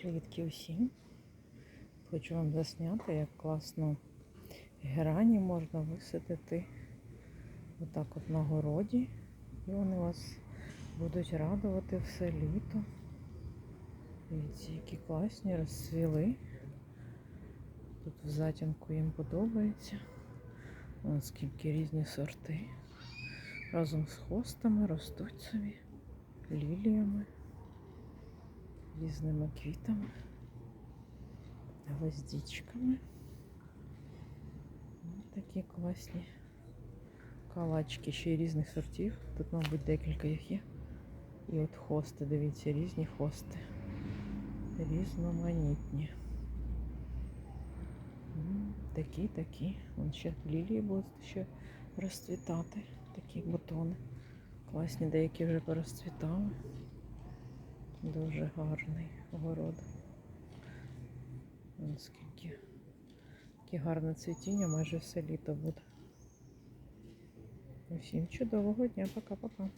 Привітки усім. Хочу вам засняти, як класно герані можна висадити отак от на городі. І вони вас будуть радувати все літо. Дивіться, які класні, розцвіли. Тут в затінку їм подобається. Вон скільки різні сорти. Разом з хостами ростуть собі, ліліями різними квітами, гвоздичками. Ось такі класні калачки ще й різних сортів. Тут, мабуть, декілька їх є. І от хости, дивіться, різні хости. Різноманітні. Такі, такі. Вон ще лілії будуть ще розцвітати. Такі бутони. Класні, деякі вже порозцвітали. Дуже гарний город. Скільки. Яке гарне цвітіння, майже все літо буде. Усім чудового дня, пока-пока.